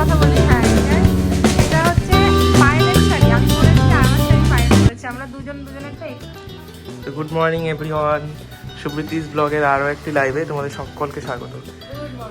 কথা বলি হ্যাঁ এটা হচ্ছে গুড মর্নিং এভরিওয়ান সুব্রিতিস ব্লগের আরও একটি লাইভে তোমাদের সকলকে স্বাগত।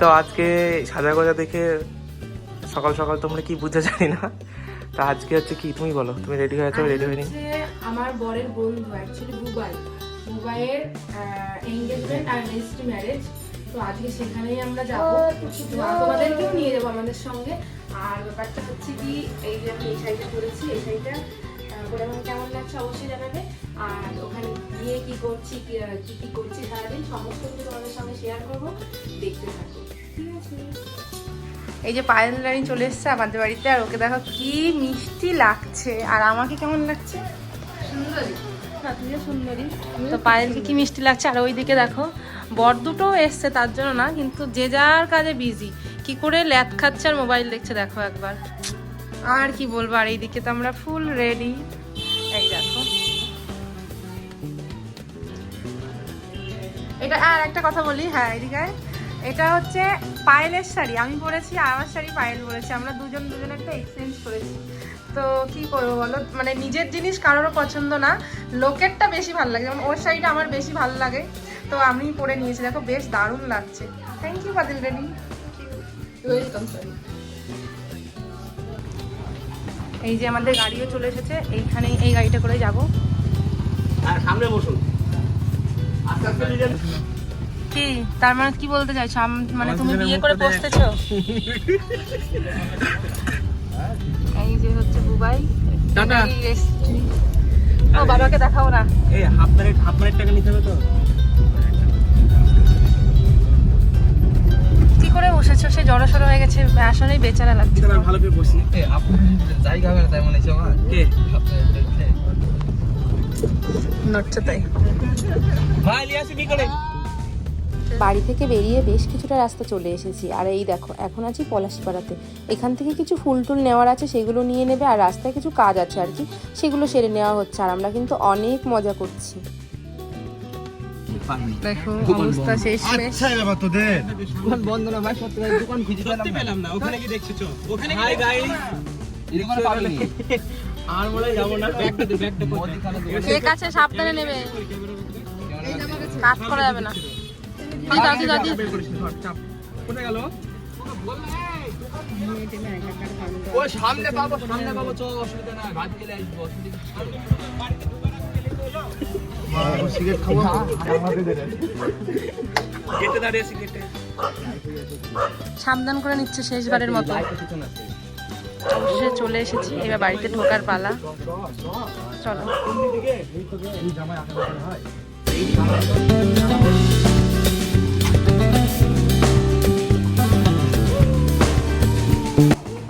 তো আজকে সাদা গজা দেখে সকাল সকাল তোমরা কি বুঝতে জানি না। তা আজকে হচ্ছে কি? তুমি বলো তুমি রেডি হয়েছো রেডি হয়নি? আমার বরের বন্ধু অ্যাকচুয়ালি দুবাই। দুবাইয়ের আর ম্যারেজ তো আজকে সেখানেই আমরা যাব। তো তোমাদেরকেও নিয়ে যাব আমাদের সঙ্গে। আর ব্যাপারটা হচ্ছে কি এই যে আমি এই শাড়িটা পরেছি এই শাড়িটা পরে আমার কেমন লাগছে অবশ্যই জানাবে। আর ওখানে গিয়ে কি করছি কি কি করছি সারাদিন সমস্ত কিছু তোমাদের সঙ্গে শেয়ার করব। দেখতে থাকো। ঠিক আছে। এই যে পায়েল রানী চলে এসছে আমাদের বাড়িতে আর ওকে দেখো কি মিষ্টি লাগছে। আর আমাকে কেমন লাগছে? সুন্দরী। সুন্দরী। তো পায়েলকে কি মিষ্টি লাগছে? আর ওইদিকে দেখো বর দুটো এসছে, তার জন্য না, কিন্তু যে যার কাজে বিজি কি করে ল্যাদ খাচ্ছে আর মোবাইল দেখছে, দেখো একবার। আর কি বলব, আর এইদিকে তো আমরা ফুল রেডি এই দেখো। এটা, আর একটা কথা বলি হ্যাঁ এদিকে এটা হচ্ছে পায়েলের শাড়ি। আমি পরেছি, আর আমার শাড়ি পায়েল পরেছি। আমরা দুজন দুজন একটা এক্সচেঞ্জ করেছি। তো কি করব বলো? মানে নিজের জিনিস কারোরও পছন্দ না। লোকেরটা বেশি ভালো লাগে। যেমন ওর শাড়িটা আমার বেশি ভালো লাগে। তো আমি পরে নিয়েছি। দেখো বেশ দারুণ লাগছে। থ্যাংক ইউ বাদিল রেডি ওয়েলকাম সরি এই যে আমাদের গাড়িও চলে এসেছে এইখানে এই গাড়িটা করে যাব। আর সামনে বসুন। কি? তার মানে কি বলতে চাইছো? আম- মানে তুমি বিয়ে করে বসতেছো এই যে হচ্ছে বুবাই। টাটা। ও বাবাকে দেখাও না। এই হাফ প্লেট হাফ প্লেট টাকা নিতে হবে তো। সে হয়ে গেছে আসলেই বেচারা লাগছে। ভালো করে বসি জায়গা হবে না তাই মনে হচ্ছে আমার। কে? নড়ছে তাই। ভাই লিয়াসি কি করে? বাড়ি থেকে বেরিয়ে বেশ কিছুটা রাস্তা চলে এসেছি। আর এই দেখো এখন আছি পলাশিপাড়াতে। এখান থেকে কিছু ফুল টুল নেওয়ার আছে সেগুলো নিয়ে নেবে। আর রাস্তায় কিছু কাজ আছে আর কি সেগুলো সেরে নেওয়া হচ্ছে। আর আমরা কিন্তু অনেক মজা করছি। দেখো অবস্থা শেষ দোকান বন্ধ না ভাই সত্যি ভাই দোকান খুঁজে পেলাম পেলাম না। না ওখানে কি দেখছ ওখানে হাই গাইস এরকম আর আর বলে যাব না ব্যাগটা দে ব্যাগটা মদিখানা দোকান সাবধানে নেবে? কাট করা যাবে না। দাদি দাদি। কোথায় গেল? ও সামনে পাবো সামনে পাবো চল অসুবিধা না গাড়ি গেলে আসব অসুবিধা সাবধান করে নিচ্ছে শেষবারের মতো। অবশেষে চলে এসেছি এবার বাড়িতে ঢোকার পালা। চলো।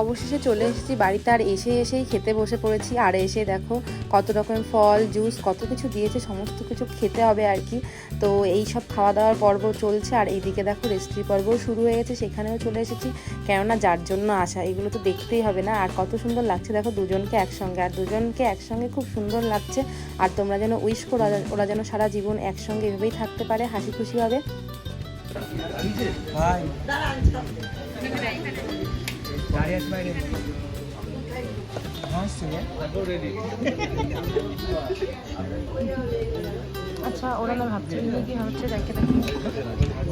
অবশেষে চলে এসেছি বাড়িতে আর এসে এসেই খেতে বসে পড়েছি। আর এসে দেখো কত রকমের ফল জুস কত কিছু দিয়েছে সমস্ত কিছু খেতে হবে আর কি। তো এই সব খাওয়া দাওয়ার পর্ব চলছে আর এইদিকে দেখো রেস্ট্রি পর্বও শুরু হয়ে গেছে সেখানেও চলে এসেছি। কেননা যার জন্য আসা এগুলো তো দেখতেই হবে না। আর কত সুন্দর লাগছে দেখো দুজনকে একসঙ্গে। আর দুজনকে একসঙ্গে খুব সুন্দর লাগছে। আর তোমরা যেন উইশ করো ওরা যেন সারা জীবন একসঙ্গে এভাবেই থাকতে পারে হাসি খুশি হবে। আচ্ছা ওরা না ভাবছে ইনি কি ভাবছে দেখে দেখে।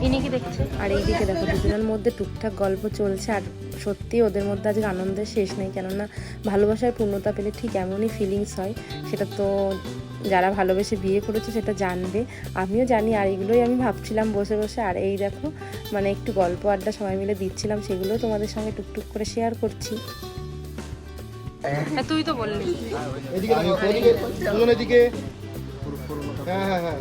ইনি কি দেখছে? আর এইদিকে দেখো দুজনের মধ্যে টুকটাক গল্প চলছে আর সত্যি ওদের মধ্যে আজকে আনন্দের শেষ নেই কেননা ভালোবাসার পূর্ণতা পেলে ঠিক এমনই ফিলিংস হয় সেটা তো যারা ভালোবেসে বিয়ে করেছে সেটা জানবে। আমিও জানি আর এগুলোই আমি ভাবছিলাম বসে বসে। আর এই দেখো মানে একটু গল্প আড্ডা সবাই মিলে দিচ্ছিলাম সেগুলো তোমাদের সঙ্গে টুকটুক করে শেয়ার করছি। হ্যাঁ, তুই তো বললি। এদিকে হ্যাঁ হ্যাঁ হ্যাঁ।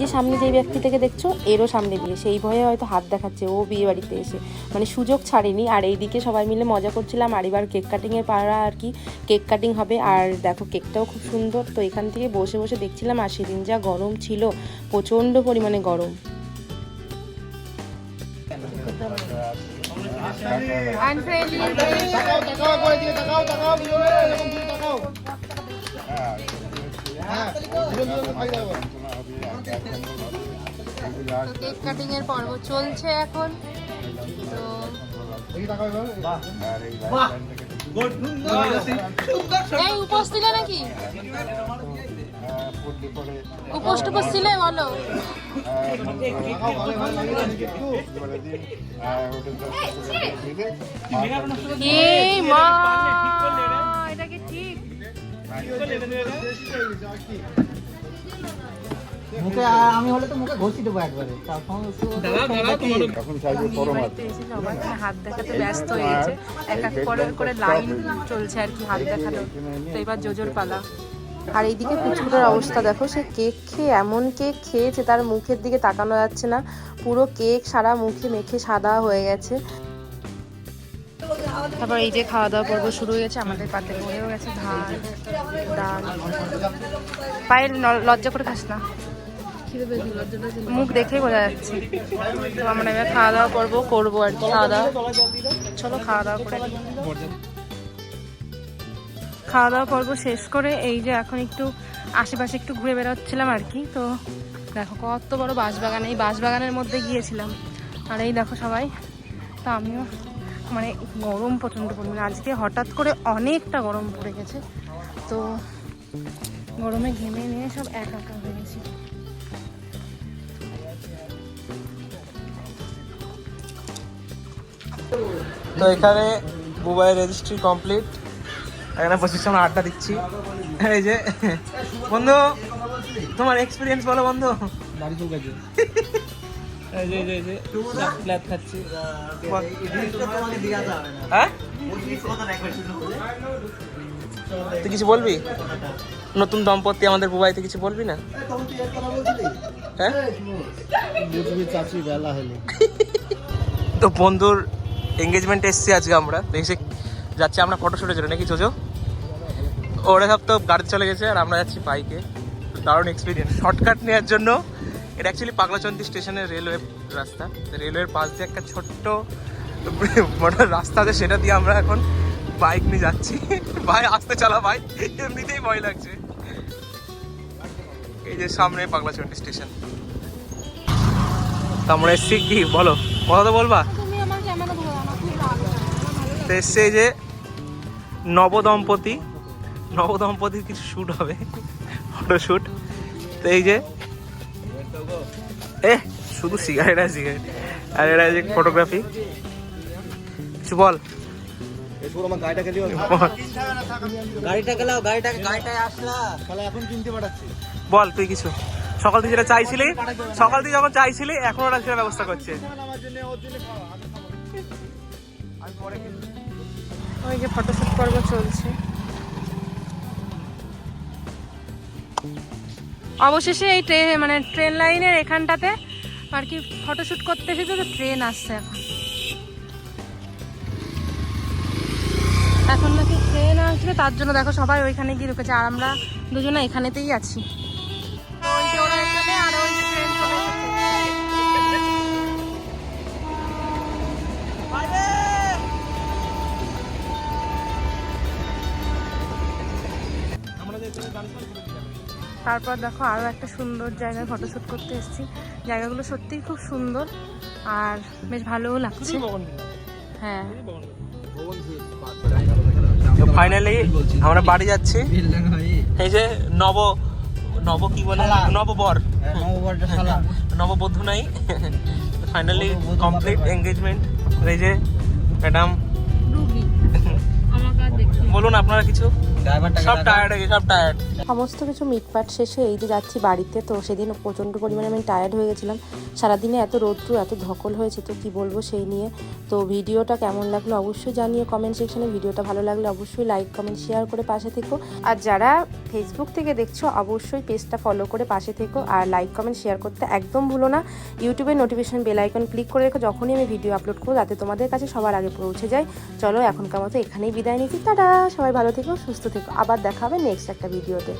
যে সামনে যে ব্যক্তি থেকে দেখছ, এরও সামনে বিয়ে। সেই ভয়ে হয়তো হাত দেখাচ্ছে, ও বিয়ে বাড়িতে এসে। মানে সুযোগ ছাড়েনি। আর এইদিকে সবাই মিলে মজা করছিলাম। আর এবার কেক কাটিংয়ের পাড়া আর কি, কেক কাটিং হবে। আর দেখো, কেকটাও খুব সুন্দর। তো এখান থেকে বসে বসে দেখছিলাম, আর সেদিন যা গরম ছিল, প্রচণ্ড পরিমাণে গরম। হ্যাঁ কেক কাটিং এর পর্ব চলছে এখন। তো দেখি তাকাও এবার এই উপোস দিলে নাকি উপোস টুপোস ছিলে বলো মা! এটা কি ঠিক মুখে আমি হলে তো মুখে ঘষি দেবো একবারে। হাত। দেখাতে ব্যস্ত হয়ে গেছে। এক এক করে করে লাইন চলছে আর কি হাত দেখানো। তো এবার জোজোর পালা। আর এইদিকে পুচকুটার অবস্থা দেখো সে কেক খেয়ে এমন কেক খেয়েছে তার মুখের দিকে তাকানো যাচ্ছে না। পুরো কেক সারা মুখে মেখে সাদা হয়ে গেছে। তারপর এই যে খাওয়া দাওয়া পর্ব শুরু হয়ে গেছে আমাদের পাতে পড়েও গেছে ভাত ডাল। পায়ের লজ্জা করে খাস না। মুখ দেখেই বোঝা যাচ্ছে। তো আমরা এবার খাওয়া দাওয়া করব করব আর কি, খাওয়া দাওয়া। চলো খাওয়া দাওয়া করে খাওয়া দাওয়া পর্ব শেষ করে এই যে এখন একটু আশেপাশে একটু ঘুরে বেড়াচ্ছিলাম আর কি, তো দেখো কত বড় বাঁশবাগান, এই বাঁশবাগানের মধ্যে গিয়েছিলাম। আর এই দেখো সবাই, তো আমিও মানে গরম প্রচণ্ড পরিমাণে। আজকে হঠাৎ করে অনেকটা গরম পড়ে গেছে, তো গরমে ঘেমে নিয়ে সব একা হয়ে গেছি। তো এখানে মোবাইল রেজিস্ট্রি কমপ্লিট এখানে পঁচিশ আমরা আড্ডা দিচ্ছি। এই যে বন্ধু তোমার এক্সপিরিয়েন্স বলো বন্ধু। বাড়ি চলে এই যে এই যে, এই খাচ্ছি। হ্যাঁ? তুই কিছু বলবি? নতুন দম্পতি আমাদের বুবাইতে কিছু বলবি না? হ্যাঁ? বুঝবি চাচি বেলা হলে। তো বন্ধুর এঙ্গেজমেন্ট এসছি আজকে আমরা। এসে যাচ্ছি আমরা ফটোশুটের জন্য, নাকি চোজো ওরা সব তো গাড়ি চলে গেছে, আর আমরা যাচ্ছি বাইকে দারুণ এক্সপিরিয়েন্স শর্টকাট নেওয়ার জন্য, এটা অ্যাকচুয়ালি পাগলাচন্দি স্টেশনের রেলওয়ে রাস্তা। রেলওয়ের পাশ দিয়ে একটা ছোট্ট বড় রাস্তা আছে, সেটা দিয়ে আমরা এখন বাইক নিয়ে যাচ্ছি। ভাই, আসতে চালা ভাই, এমনিতেই ভয় লাগছে। এই যে সামনে পাগলাচন্দি স্টেশন তো আমরা এসছি কি? বলো, কথা তো বলবা তুমি আমার ক্যামেরা ধরো আমার খুব রাগ হয়। তো এসছে যে নবদম্পতি। নবদম্পতির কিছু শ্যুট হবে। ফটোশ্যুট তো এই যে এ, শুধু সিগারেট আর সিগারেট আর এটা যে ফটোগ্রাফি কিছু বল। বল, তুই কিছু। সকাল থেকে যেটা চাইছিলি সকাল থেকে যখন চাইছিলি, এখন ওরা সেটা ব্যবস্থা করছে। ওই যে ফটোশুট পর্ব চলছে। অবশেষে এই ট্রেন মানে ট্রেন লাইনের এখানটাতে আর কি ফটোশুট করতে এসেছে তো ট্রেন আসছে এখন। এখন নাকি ট্রেন আসবে, তার জন্য দেখো সবাই ওইখানে গিয়ে ঢুকেছে, আর আমরা দুজনে এখানেতেই আছি। তারপর দেখো আরও একটা সুন্দর জায়গায় ফটোশ্যুট করতে এসেছি। জায়গাগুলো সত্যিই খুব সুন্দর আর বেশ ভালোও লাগছে। হ্যাঁ। ফাইনালি আমরা বাড়ি যাচ্ছি। এই যে নব নব কি বলে? নববর। নববর্ষের নববধূ নাই। ফাইনালি কমপ্লিট এঙ্গেজমেন্ট এই যে ম্যাডাম বলুন আপনারা কিছু। সব টায়ার্ড সব টায়ার্ড সমস্ত কিছু মিটপাট শেষে এই যে যাচ্ছি বাড়িতে তো সেদিন প্রচণ্ড পরিমাণে আমি টায়ার্ড হয়ে গেছিলাম। সারাদিনে এত রৌদ্র এত ধকল হয়েছে তো কি বলব সেই নিয়ে। তো ভিডিওটা কেমন লাগল অবশ্যই জানিয়ে কমেন্ট সেকশনে ভিডিওটা ভালো লাগলে অবশ্যই লাইক কমেন্ট শেয়ার করে পাশে থেকো। আর যারা ফেসবুক থেকে দেখছ অবশ্যই পেজটা ফলো করে পাশে থেকো। আর লাইক কমেন্ট শেয়ার করতে একদম ভুলো না। ইউটিউবের নোটিফিকেশন বেল আইকন ক্লিক করে রেখো যখনই আমি ভিডিও আপলোড করব যাতে তোমাদের কাছে সবার আগে পৌঁছে যায়। চলো এখনকার মতো এখানেই বিদায় নিচ্ছি। টাটা! সবাই ভালো থেকো সুস্থ আবার দেখাবে নেক্সট একটা ভিডিওতে